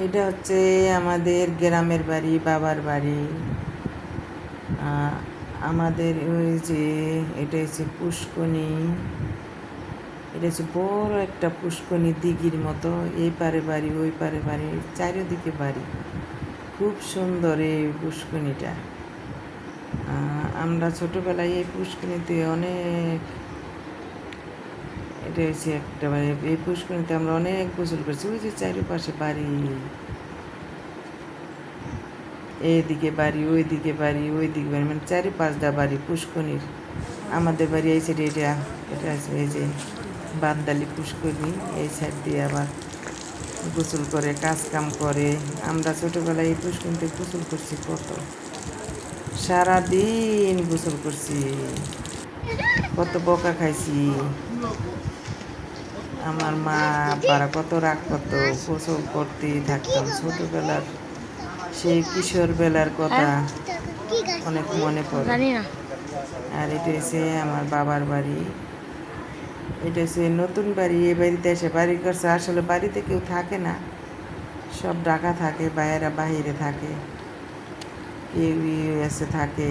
এটা হচ্ছে আমাদের গ্রামের বাড়ি, বাবার বাড়ি। আমাদের ওই যে এটা হচ্ছে পুষ্কনি। এটা হচ্ছে বড় একটা পুষ্কনি দিঘির মতো। এই পারে বাড়ি, ওই পারে বাড়ি, চারিদিকে বাড়ি। খুব সুন্দর এই পুষ্কনিটা। আমরা ছোটোবেলায় এই পুষ্কনিতে অনেক এটা হচ্ছে একটা বাড়ি এই পুষ্করিণীতে আমরা অনেক গোসল করছি। ওই যে চারিপাশে বাড়ি। এইদিকে বাড়ি, ওইদিকে বাড়ি ওইদিকে বাড়ি মানে চারি পাঁচটা বাড়ি পুষ্কনির আমাদের বাড়ি এই সাইডে এটা এটা আছে, এই যে বাদদালি পুষ্করণী, এই সাইড দিয়ে আবার গোসল করে কাজ কাম করে। আমরা ছোটোবেলায় এই পুষ্করিণীতে গোসল করছি কত? সারাদিন গোসল করছি। কত বকা খাইছি। আমার মা আব্বারা কত রাগ করতো গোসল করতেই থাকতাম। ছোটবেলার সেই কিশোর বেলার কথা অনেক মনে পড়ে। আর এটা হচ্ছে আমার বাবার বাড়ি। এটা হচ্ছে নতুন বাড়ি। এই বাড়িতে এসে বাড়ি করছে। আসলে বাড়িতে কেউ থাকে না। সব ঢাকা থাকে বাইরা বাহিরে থাকে। কেউ এসে থাকে।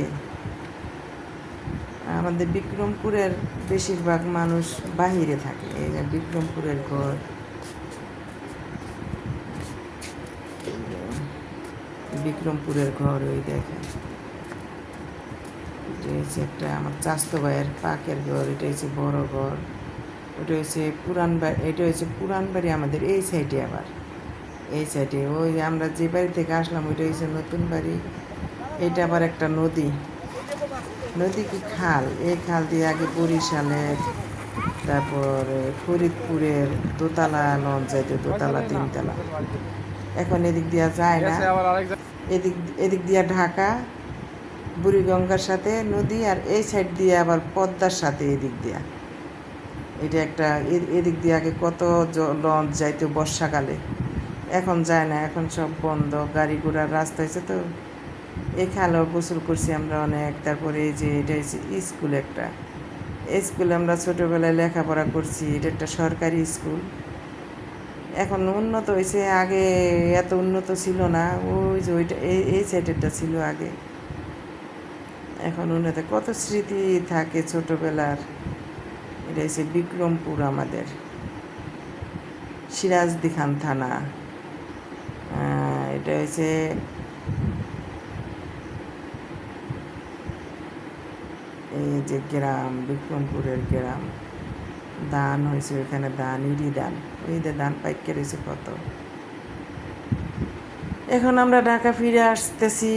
আমাদের বিক্রমপুরের বেশিরভাগ মানুষ বাহিরে থাকে। এই যে বিক্রমপুরের ঘর। বিক্রমপুরের ঘর ওই দেখেন। এটা হচ্ছে একটা আমার চাস্তো ভাইয়ের পাকের ঘর, এটা হচ্ছে বড় ঘর। ওটা হচ্ছে পুরান বাড়ি এটা হচ্ছে পুরান বাড়ি আমাদের এই সাইডে আবার। এই সাইডে। ওই আমরা যে বাড়ি থেকে আসলাম, ওইটা হচ্ছে নতুন বাড়ি। এটা আবার একটা নদী। নদী কি খাল। এই খাল দিয়ে আগে বরিশালের তারপরে ফরিদপুরের দোতলা লঞ্চ যাইতো দোতলা তিনতলা। এখন এদিক দিয়া যায় না। এদিক এদিক দিয়া ঢাকা বুড়িগঙ্গার সাথে নদী আর এই সাইড দিয়ে আবার পদ্মার সাথে এদিক দিয়া। এটা একটা এদিক দিয়ে আগে কত লঞ্চ যাইতো বর্ষাকালে। এখন যায় না এখন সব বন্ধ গাড়ি ঘোড়ার রাস্তা হয়েছে তো। এই খালেও গোসল করছি আমরা অনেক, তারপরে এই যে এটা হচ্ছে স্কুল একটা। স্কুলে আমরা ছোটোবেলায় লেখাপড়া করছি, এটা একটা সরকারি স্কুল। এখন উন্নত হয়েছে আগে এত উন্নত ছিল না, ওই যে ওইটা এই সাইডেরটা ছিল আগে। এখন উন্নত, কত স্মৃতি থাকে ছোটোবেলার। এটা হচ্ছে বিক্রমপুর আমাদের। সিরাজদি খান থানা এটা হচ্ছে এই যে গ্রাম, বিক্রমপুরের গ্রাম দান হয়েছে ওইখানে দান ইডি দান যে দান পাইকে রয়েছে কত? এখন আমরা ঢাকা ফিরে আসতেছি।